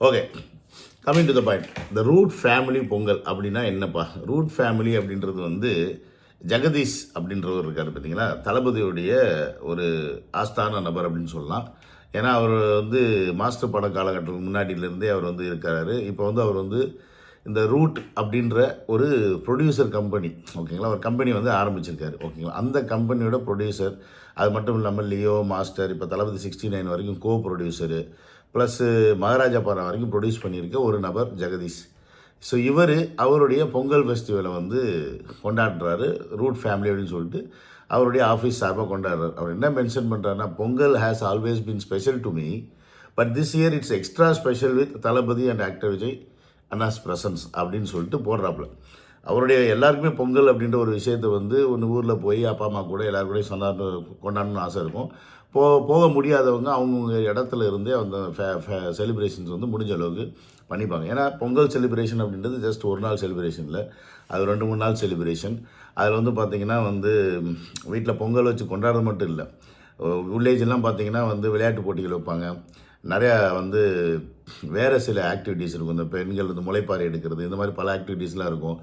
Okay coming to the point இந்த route family Pongal அப்படின்னா என்னப்பா? ரூட் ஃபேமிலி அப்படின்றது வந்து ஜெகதீஷ் அப்படின்றவர் இருக்கார் பார்த்தீங்களா? தளபதியுடைய ஒரு ஆஸ்தான நபர் அப்படின்னு சொல்லலாம். ஏன்னா அவர் வந்து மாஸ்டர் பட காலகட்டத்துக்கு முன்னாடியிலேருந்தே அவர் வந்து இருக்கிறாரு இப்போ வந்து அவர் வந்து இந்த ரூட் அப்படின்ற ஒரு ப்ரொடியூசர் கம்பெனி ஓகேங்களா ஒரு கம்பெனி வந்து ஆரம்பிச்சிருக்காரு ஓகேங்களா அந்த கம்பெனியோட ப்ரொடியூசர் அது மட்டும் இல்லாமல் லியோ மாஸ்டர் இப்போ தளபதி சிக்ஸ்டி நைன் வரைக்கும் கோ ப்ரொடியூசரு ப்ளஸ்ஸு மகாராஜா படம் வரைக்கும் ப்ரொடியூஸ் பண்ணியிருக்க ஒரு நபர் ஜெகதீஷ். ஸோ இவர் அவருடைய பொங்கல் ஃபெஸ்டிவலை வந்து கொண்டாடுறாரு ரூட் ஃபேமிலி அப்படின்னு சொல்லிட்டு அவருடைய ஆஃபீஸ் சார்பாக கொண்டாடுறாரு. அவர் என்ன மென்ஷன் பண்ணுறாருன்னா Pongal has always been special to me but this year it's extra special with Thalapathy and actor Vijay anna's presence அப்படின்னு சொல்லிட்டு போடுறாப்புல. அவருடைய எல்லாருக்குமே பொங்கல் அப்படின்ற ஒரு விஷயத்தை வந்து ஒன்று ஊரில் போய் அப்பா அம்மா கூட எல்லாரும் கூடயும் சொன்னார் கொண்டாடணும்னு ஆசை இருக்கும். போ போக முடியாதவங்க அவங்கவுங்க இடத்துல இருந்தே அந்த செலிப்ரேஷன்ஸ் வந்து முடிஞ்ச அளவுக்கு பண்ணிப்பாங்க. ஏன்னா பொங்கல் செலிப்ரேஷன் அப்படின்றது ஜஸ்ட் ஒரு நாள் செலிப்ரேஷனில் அது ரெண்டு மூணு நாள் செலிப்ரேஷன் அதில் வந்து பார்த்திங்கன்னா வந்து வீட்டில் பொங்கல் வச்சு கொண்டாடுறது மட்டும் இல்லை. வில்லேஜெல்லாம் பார்த்தீங்கன்னா வந்து விளையாட்டு போட்டிகள் வைப்பாங்க. நிறையா வந்து வேறு சில ஆக்டிவிட்டீஸ் இருக்கும். இந்த பெண்கள் வந்து முளைப்பாறை எடுக்கிறது இந்த மாதிரி பல ஆக்டிவிட்டீஸ்லாம் இருக்கும்.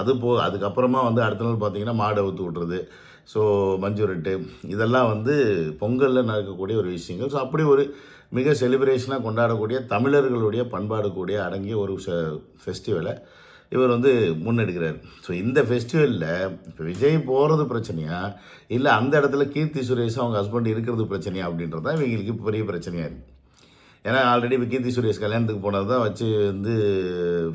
அது போ அதுக்கப்புறமா வந்து அடுத்த நாள் பார்த்தீங்கன்னா மாடை ஊற்று விட்றது ஸோ மஞ்சுரட்டு இதெல்லாம் வந்து பொங்கலில் நடக்கக்கூடிய ஒரு விஷயங்கள். ஸோ அப்படி ஒரு மிக செலிப்ரேஷனாக கொண்டாடக்கூடிய தமிழர்களுடைய பண்பாடு கூடிய அடங்கிய ஒரு ஃபெஸ்டிவலை இவர் வந்து முன்னெடுக்கிறார். ஸோ இந்த ஃபெஸ்டிவலில் இப்போ விஜய் போகிறது பிரச்சனையா? இல்லை அந்த இடத்துல கீர்த்தி சுரேஷ் அவங்க ஹஸ்பண்ட் இருக்கிறது பிரச்சனையா அப்படின்றது தான் இவங்களுக்கு பெரிய பிரச்சனையாக இருக்குது ஏன்னா ஆல்ரெடி இப்போ கீர்த்தி சுரேஷ் கல்யாணத்துக்கு போனது தான் வச்சு வந்து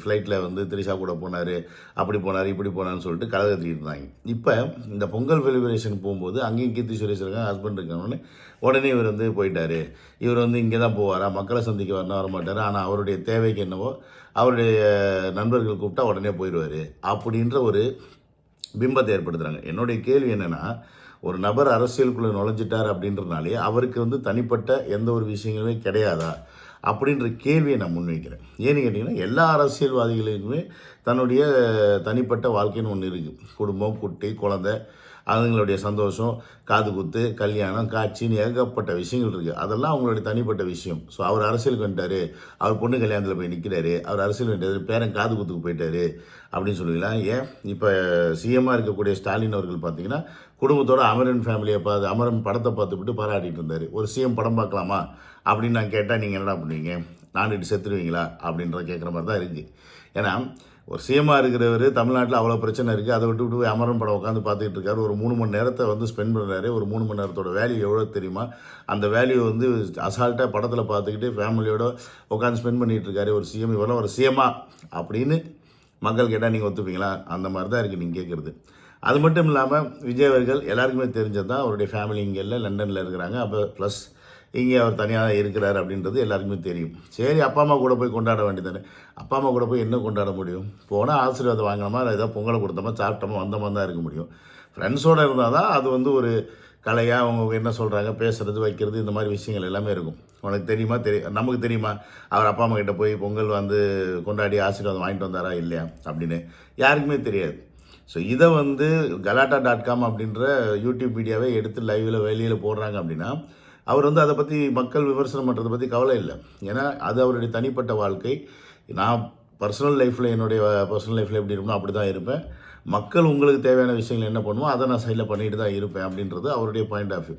ஃப்ளைட்டில் வந்து திரிஷா கூட போனார் அப்படி போனார் இப்படி போனார்னு சொல்லிட்டு கதை கத்திக்கிட்டு இருந்தாங்க. இப்போ இந்த பொங்கல் செலிப்ரேஷன் போகும்போது அங்கேயும் கீர்த்தி சுரேஷ் இருக்காங்க ஹஸ்பண்ட் இருக்காங்கன்னு உடனே இவர் வந்து போயிட்டார். இவர் வந்து இங்கே தான் போவாரா மக்களை சந்திக்க வரணும் வர மாட்டார் ஆனால் அவருடைய தேவைக்கு என்னவோ அவருடைய நண்பர்கள் கூப்பிட்டா உடனே போயிடுவார் அப்படின்ற ஒரு பிம்பத்தை ஏற்படுத்துகிறாங்க என்னுடைய கேள்வி என்னென்னா ஒரு நபர் அரசியலுக்குள்ளே நுழைஞ்சிட்டார் அப்படின்றனாலே அவருக்கு வந்து தனிப்பட்ட எந்த ஒரு விஷயங்களுமே கிடையாதா அப்படின்ற கேள்வியை நான் முன்வைக்கிறேன். ஏன்னு கேட்டிங்கன்னா எல்லா அரசியல்வாதிகளுக்குமே தன்னுடைய தனிப்பட்ட வாழ்க்கைன்னு ஒன்று இருக்குது குடும்பம் குட்டி குழந்தை அதுங்களுடைய சந்தோஷம் காது குத்து கல்யாணம் காட்சின்னு ஏகப்பட்ட விஷயங்கள் இருக்குது அதெல்லாம் அவங்களுடைய தனிப்பட்ட விஷயம். ஸோ அவர் அரசியலுக்கு வந்துட்டாரு. அவர் பொண்ணு கல்யாணத்தில் போய் நிற்கிறாரு அவர் அரசியல் வந்துட்டார். பேரன் காது குத்துக்கு போயிட்டாரு. அப்படின்னு சொல்லுவீங்களா? ஏன்? இப்போ சிஎம்மாக இருக்கக்கூடிய ஸ்டாலின் அவர்கள் பார்த்தீங்கன்னா குடும்பத்தோட அமரன் ஃபேமிலியை பார்த்து அமரன் படத்தை பார்த்துவிட்டு பாராட்டிட்டு இருந்தார். ஒரு சிஎம் படம் பார்க்கலாமா? அப்படின்னு நான் கேட்டால் நீங்கள் என்னடா பண்ணுவீங்க? நான்கிட்டு செத்துருவீங்களா? அப்படின்ற கேட்குற மாதிரி தான் இருக்குது ஏன்னா ஒரு சிஎம்மாக இருக்கிறவர் தமிழ்நாட்டில் அவ்வளோ பிரச்சனை இருக்குது அதை விட்டு விட்டு போய் அமரன் படம் உட்காந்து பார்த்துட்டு இருக்காரு. ஒரு மூணு மணி நேரத்தை வந்து ஸ்பெண்ட் பண்ணுறாரு ஒரு மூணு மணி நேரத்தோட வேல்யூ எவ்வளோ தெரியுமா? அந்த வேல்யூ வந்து அசால்ட்டாக படத்தில் பார்த்துக்கிட்டு ஃபேமிலியோட உட்காந்து ஸ்பெண்ட் பண்ணிகிட்டு இருக்காரு. ஒரு சிஎம் இவரெல்லாம் ஒரு சிஎம்மா அப்படின்னு மக்கள் கேட்டால் நீங்கள் ஒத்துப்பீங்களா? அந்த மாதிரி தான் இருக்குது நீங்கள் கேட்குறது அது மட்டும் இல்லாமல் விஜய் அவர்கள் எல்லாருக்குமே தெரிஞ்சது தான் அவருடைய ஃபேமிலி இங்கே இல்லை லண்டனில் இருக்கிறாங்க. அப்போ ப்ளஸ் இங்கே அவர் தனியாக இருக்கிறார் அப்படின்றது எல்லாருக்குமே தெரியும். சரி அப்பா அம்மா கூட போய் கொண்டாட வேண்டியதானே அப்பா அம்மா கூட போய் என்ன கொண்டாட முடியும்? போனால் ஆசீர்வாதம் வாங்கினோமா? இல்லை ஏதாவது பொங்கலை கொடுத்தோமா? சாப்பிட்டோமா? வந்தோமா தான் இருக்க முடியும். ஃப்ரெண்ட்ஸோடு இருந்தால் தான் அது வந்து ஒரு கலையாக அவங்க என்ன சொல்கிறாங்க பேசுகிறது வைக்கிறது இந்த மாதிரி விஷயங்கள் எல்லாமே இருக்கும். உனக்கு தெரியுமா? தெரியும் நமக்கு தெரியுமா? அவர் அப்பா அம்மா கிட்ட போய் பொங்கல் வந்து கொண்டாடி ஆசீர்வாதம் வாங்கிட்டு வந்தாரா இல்லையா? அப்படின்னு. யாருக்குமே தெரியாது. ஸோ இதை வந்து கலாட்டா டாட் காம் அப்படின்ற யூடியூப் மீடியாவே எடுத்து லைவில் வெளியில் போடுறாங்க அப்படின்னா அவர் வந்து அதை பற்றி மக்கள் விமர்சனம் பண்ணுறதை பற்றி கவலை இல்லை. ஏன்னா அது அவருடைய தனிப்பட்ட வாழ்க்கை. நான் பர்சனல் லைஃப்பில் என்னுடைய பர்சனல் லைஃப்பில் எப்படி இருக்கணும் அப்படி தான் இருப்பேன். மக்கள் உங்களுக்கு தேவையான விஷயங்கள் என்ன பண்ணுவோம் அதை நான் சைடில் பண்ணிட்டு தான் இருப்பேன் அப்படின்றது அவருடைய பாயிண்ட் ஆஃப் வியூ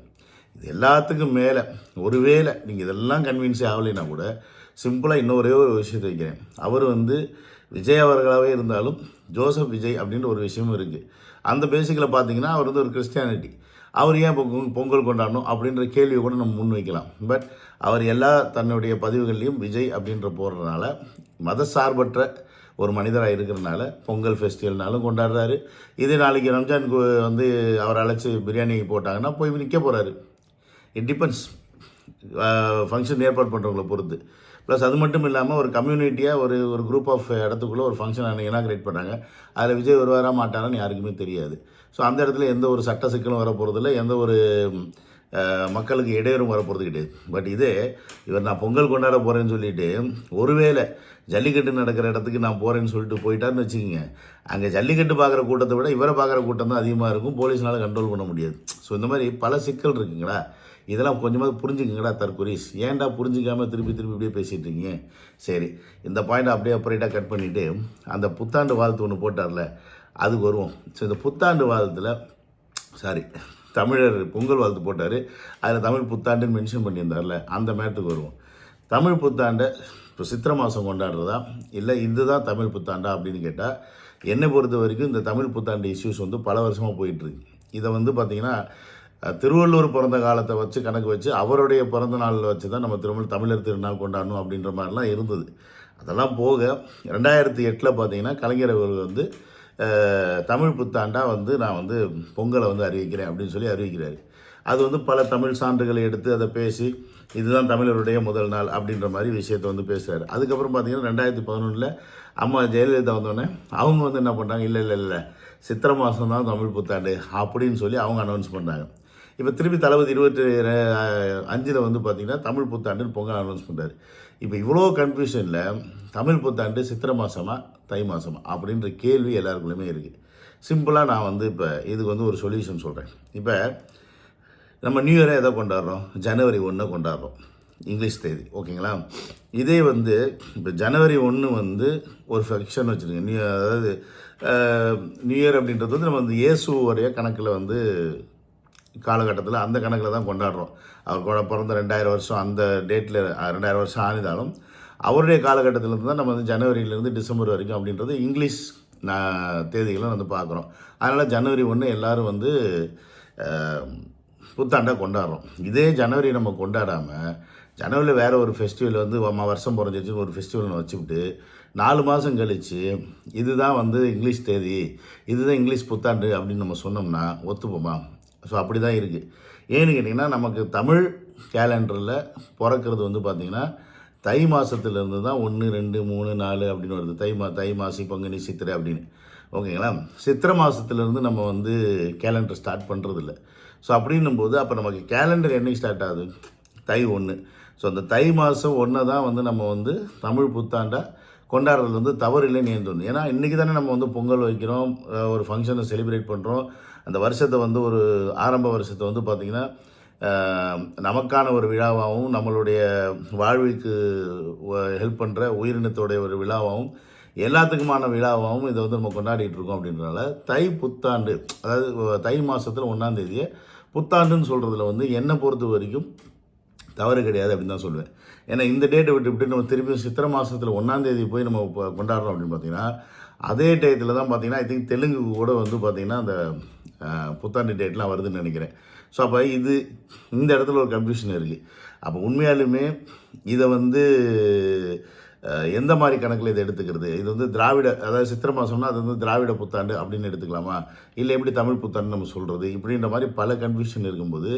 இது எல்லாத்துக்கும் மேலே ஒருவேளை நீங்கள் இதெல்லாம் கன்வின்ஸே ஆகலைன்னா கூட சிம்பிளாக இன்னொரே ஒரு விஷயத்தை வைக்கிறேன். அவர் வந்து விஜய் அவர்களாகவே இருந்தாலும் ஜோசப் விஜய் அப்படின்ற ஒரு விஷயமும் இருக்குது அந்த பேசிக்கில் பார்த்தீங்கன்னா அவர் வந்து ஒரு கிறிஸ்டியானிட்டி அவர் ஏன் பொங்கல் கொண்டாடணும் அப்படின்ற கேள்வியை கூட நம்ம முன் வைக்கலாம் பட் அவர் எல்லா தன்னுடைய பதிவுகள்லையும் விஜய் அப்படின்ற போடுறதுனால மத சார்பற்ற ஒரு மனிதராக இருக்கிறனால பொங்கல் ஃபெஸ்டிவல்னாலும் கொண்டாடுறாரு. இதே நாளைக்கு ரம்ஜானுக்கு வந்து அவர் அழைச்சி பிரியாணி போட்டாங்கன்னா போய் நிற்க போகிறாரு இட் டிபெண்ட்ஸ் ஃபங்க்ஷன் ஏற்பாடு பண்ணுறவங்கள பொறுத்து. ப்ளஸ் அது மட்டும் இல்லாமல் ஒரு கம்யூனிட்டியாக ஒரு ஒரு குரூப் ஆஃப் இடத்துக்குள்ளே ஒரு ஃபங்க்ஷன் இனாக்ரேட் பண்ணாங்க. அதில் விஜய் வருவாரா மாட்டாரான்னு யாருக்குமே தெரியாது. ஸோ அந்த இடத்துல எந்த ஒரு சட்ட சிக்கலும் வர எந்த ஒரு மக்களுக்கு இடையூறும் வரப்போகிறது கிடையாது. பட் இதே இவர் நான் பொங்கல் கொண்டாட போகிறேன்னு சொல்லிட்டு ஒருவேளை ஜல்லிக்கட்டு நடக்கிற இடத்துக்கு நான் போகிறேன்னு சொல்லிட்டு போயிட்டாருன்னு வச்சுக்கோங்க. அங்கே ஜல்லிக்கட்டு பார்க்குற கூட்டத்தை விட இவரை பார்க்குற கூட்டம் தான் அதிகமாக இருக்கும். போலீஸ்னால கண்ட்ரோல் பண்ண முடியாது. ஸோ இந்த மாதிரி பல சிக்கல் இருக்குங்களா? இதெல்லாம் கொஞ்சமாக புரிஞ்சுக்கங்கடா தற்கொரிஸ் ஏன்டா புரிஞ்சிக்காமல் திருப்பி திருப்பி இப்படியே பேசிகிட்டு இருக்கீங்க? சரி இந்த பாயிண்ட் அப்படியே அப்புறேட்டாக கட் பண்ணிவிட்டு அந்த புத்தாண்டு வாழ்த்து ஒன்று போட்டார்ல. அதுக்கு வருவோம். ஸோ இந்த புத்தாண்டு வாதத்தில் சாரி தமிழர் பொங்கல் வாழ்த்து போட்டார். அதில் தமிழ் புத்தாண்டுன்னு மென்ஷன் பண்ணியிருந்தார்ல அந்த மேட்டுக்கு வருவோம். தமிழ் புத்தாண்டை இப்போ சித்திரை மாதம் கொண்டாடுறதா? இல்லை இதுதான் தமிழ் புத்தாண்டா அப்படின்னு கேட்டால் என்னை பொறுத்த வரைக்கும் இந்த தமிழ் புத்தாண்டு இஷ்யூஸ் வந்து பல வருஷமாக போயிட்டுருக்கு. இதை வந்து பார்த்திங்கன்னா திருவள்ளூர் திருவள்ளுவர் பிறந்த காலத்தை வச்சு கணக்கு வச்சு அவருடைய பிறந்த நாளில் வச்சு தான் நம்ம திருமல் தமிழர் திருநாள் கொண்டாடணும் அப்படின்ற மாதிரிலாம் இருந்தது. அதெல்லாம் போக ரெண்டாயிரத்தி எட்டில் பார்த்தீங்கன்னா கலைஞர் அவர்கள் வந்து தமிழ் புத்தாண்டா வந்து நான் வந்து பொங்கலை வந்து அறிவிக்கிறேன் அப்படின்னு சொல்லி அறிவிக்கிறார். அது வந்து பல தமிழ் சான்றுகளை எடுத்து அதை பேசி இதுதான் தமிழருடைய முதல் நாள் அப்படின்ற மாதிரி விஷயத்தை வந்து பேசுகிறாரு அதுக்கப்புறம் பார்த்தீங்கன்னா ரெண்டாயிரத்தி பதினொன்றில் அம்மா ஜெயலலிதா வந்தோடனே அவங்க வந்து என்ன பண்ணாங்க இல்லை இல்லை இல்லை சித்திரை மாதம் தான் தமிழ் புத்தாண்டு அப்படின்னு சொல்லி அவங்க அனௌன்ஸ் பண்ணாங்க இப்போ திருப்பி தளபதி இருபத்தி அஞ்சில் வந்து பார்த்திங்கன்னா தமிழ் புத்தாண்டுன்னு பொங்கல் அனௌன்ஸ் பண்ணுறாரு இப்போ இவ்வளோ கன்ஃபியூஷனில் தமிழ் புத்தாண்டு சித்திரை மாதமா தை மாதமா அப்படின்ற கேள்வி எல்லாருக்குள்ளேயுமே இருக்குது சிம்பிளாக நான் வந்து இப்போ இதுக்கு வந்து ஒரு சொல்யூஷன் சொல்கிறேன் இப்போ நம்ம நியூ இயரை எதை கொண்டாடுறோம்? ஜனவரி ஒன்று கொண்டாடுறோம். இங்கிலீஷ் தேதி ஓகேங்களா? இதே வந்து இப்போ ஜனவரி ஒன்று வந்து ஒரு ஃபங்க்ஷன் வச்சுருங்க நியூ அதாவது நியூ இயர் அப்படின்றது வந்து நம்ம வந்து இயேசுவோடைய கணக்கில் வந்து காலகட்டத்தில் அந்த கணக்கில் தான் கொண்டாடுறோம். அவர் கூட பிறந்த ரெண்டாயிரம் வருஷம் அந்த டேட்டில் ரெண்டாயிரம் வருஷம் ஆனிதாலும் அவருடைய காலகட்டத்திலேருந்து தான் நம்ம வந்து ஜனவரியிலேருந்து டிசம்பர் வரைக்கும் அப்படின்றது இங்கிலீஷ் நான் தேதிகளை வந்து பார்க்குறோம். அதனால் ஜனவரி ஒன்று எல்லாரும் வந்து புத்தாண்டாக கொண்டாடுறோம். இதே ஜனவரி நம்ம கொண்டாடாமல் ஜனவரியில் வேறு ஒரு ஃபெஸ்டிவல் வந்து அம்மா வருஷம் பிறந்துச்சுன்னு ஒரு ஃபெஸ்டிவல்னு வச்சுக்கிட்டு நாலு மாதம் கழித்து இதுதான் வந்து இங்கிலீஷ் தேதி இதுதான் இங்கிலீஷ் புத்தாண்டு அப்படின்னு நம்ம சொன்னோம்னா ஒத்துப்போமா? ஸோ அப்படி தான் இருக்குது ஏன்னு கேட்டிங்கன்னா நமக்கு தமிழ் கேலண்டரில் பிறக்கிறது வந்து பார்த்திங்கன்னா தை மாதத்துலேருந்து தான் ஒன்று ரெண்டு மூணு நாலு அப்படின்னு வருது. தை மா தை மாசி பங்குனி சித்திரை அப்படின்னு. ஓகேங்களா? சித்திரை மாதத்துலேருந்து நம்ம வந்து கேலண்டர் ஸ்டார்ட் பண்ணுறதில்ல ஸோ அப்படின்னும் போது அப்போ நமக்கு கேலண்டர் என்னைக்கு ஸ்டார்ட் ஆகுது? தை ஒன்று ஸோ அந்த தை மாதம் ஒன்று தான் வந்து நம்ம வந்து தமிழ் புத்தாண்டாக கொண்டாடுறது வந்து தவறு இல்லைன்னு ஏன் தோணுது? ஏன்னா இன்றைக்கி தானே நம்ம வந்து பொங்கல் வைக்கிறோம் ஒரு ஃபங்க்ஷனை செலிப்ரேட் பண்ணுறோம் அந்த வருஷத்தை வந்து ஒரு ஆரம்ப வருஷத்தை வந்து பார்த்திங்கன்னா நமக்கான ஒரு விழாவாகவும் நம்மளுடைய வாழ்வுக்கு ஹெல்ப் பண்ணுற உயிரினத்தோடைய ஒரு விழாவாகவும் எல்லாத்துக்குமான விழாவாகவும் இதை வந்து நம்ம கொண்டாடிட்டு இருக்கோம் அப்படின்றனால தை புத்தாண்டு அதாவது தை மாதத்தில் ஒன்றாந்தேதியை புத்தாண்டுன்னு சொல்கிறதுல வந்து என்னை பொறுத்த வரைக்கும் தவறு கிடையாது அப்படின்னு தான் சொல்லுவேன் ஏன்னா இந்த டேட்டை விட்டு விட்டு நம்ம திருப்பியும் சித்திரை மாதத்தில் ஒன்றாந்தேதி போய் நம்ம கொண்டாடுறோம் அப்படின்னு பார்த்தீங்கன்னா அதே டயத்தில் தான் பார்த்தீங்கன்னா ஐ திங்க் தெலுங்கு கூட வந்து பார்த்திங்கன்னா அந்த புத்தாண்டு டேட்லாம் வருதுன்னு நினைக்கிறேன். ஸோ அப்போ இது இந்த இடத்துல ஒரு கன்ஃபியூஷன் இருக்குது அப்போ உண்மையாலுமே இதை வந்து எந்த மாதிரி கணக்கில் இதை எடுத்துக்கிறது? இது வந்து திராவிட அதாவது சித்திர மாதம்னா அது வந்து திராவிட புத்தாண்டு அப்படின்னு எடுத்துக்கலாமா? இல்லை எப்படி தமிழ் புத்தாண்டு நம்ம சொல்கிறது இப்படின்ற மாதிரி பல கன்ஃபியூஷன் இருக்கும்போது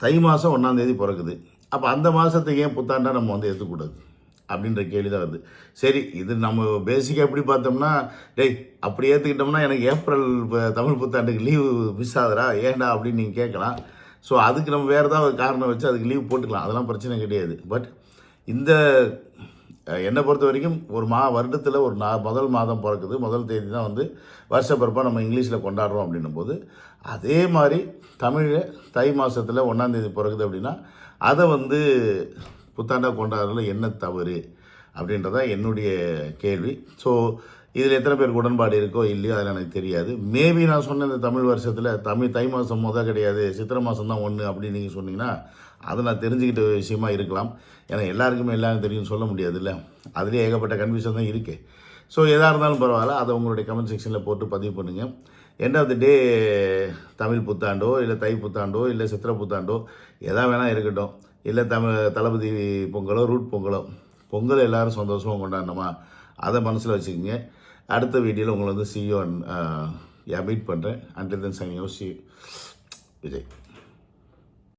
தை மாதம் ஒன்றாந்தேதி பிறக்குது. அப்போ அந்த மாதத்துக்கு ஏன் புத்தாண்டாக நம்ம வந்து எடுத்துக்கூடாது அப்படின்ற கேள்வி தான் வருது. சரி இது நம்ம பேசிக்காக எப்படி பார்த்தோம்னா டேய் அப்படி ஏற்றுக்கிட்டோம்னா எனக்கு ஏப்ரல் இப்போ தமிழ் புத்தாண்டுக்கு லீவு மிஸ் ஆகுறா ஏன்டா அப்படின்னு நீங்கள் கேட்கலாம். ஸோ அதுக்கு நம்ம வேறு ஏதாவது ஒரு காரணம் வச்சு அதுக்கு லீவ் போட்டுக்கலாம். அதெல்லாம் பிரச்சனை கிடையாது. பட் இந்த என்னை பொறுத்த வரைக்கும் ஒரு மா வருடத்தில் ஒரு நா முதல் மாதம் பிறக்குது. முதல் தேதி தான் வந்து வருஷப்பிறப்பாக நம்ம இங்கிலீஷில் கொண்டாடுறோம் அப்படின்னும் போது அதே மாதிரி தமிழை தை மாதத்தில் ஒன்றாந்தேதி பிறகுது அப்படின்னா அதை வந்து புத்தாண்டாக கொண்டாடுறதுல என்ன தவறு அப்படின்றத என்னுடைய கேள்வி. ஸோ இதில் எத்தனை பேருக்கு உடன்பாடு இருக்கோ இல்லையோ அதில் எனக்கு தெரியாது. மேபி நான் சொன்ன இந்த தமிழ் வருஷத்தில் தமிழ் தை மாதம் மொதல் கிடையாது சித்திரை மாதம் தான் ஒன்று அப்படின்னு நீங்கள் சொன்னீங்கன்னா அதை நான் தெரிஞ்சுக்கிட்ட விஷயமா இருக்கலாம். ஏன்னா எல்லாருக்குமே எல்லாம் தெரியும்னு சொல்ல முடியாதுல்ல. அதுலேயே ஏகப்பட்ட கன்ஃபியூஷன் தான் இருக்குது ஸோ எதாக இருந்தாலும் பரவாயில்ல. அதை உங்களுடைய கமெண்ட் செக்ஷனில் போட்டு பதிவு பண்ணுங்கள் end of the day Tamil புத்தாண்டோ இல்லை தை புத்தாண்டோ இல்லை சித்திரை புத்தாண்டோ எதா வேணால் இருக்கட்டும். இல்லை தமிழ் தளபதி பொங்கலோ ரூட் பொங்கலோ. பொங்கல் எல்லாரும் சந்தோஷமாக கொண்டாடணுமா? அதை மனசில் வச்சுக்கோங்க. அடுத்த வீடியோவில் உங்களை வந்து சிஇஓ யா மீட் பண்ணுறேன் அண்டில் தென் சைன் சி விஜய்.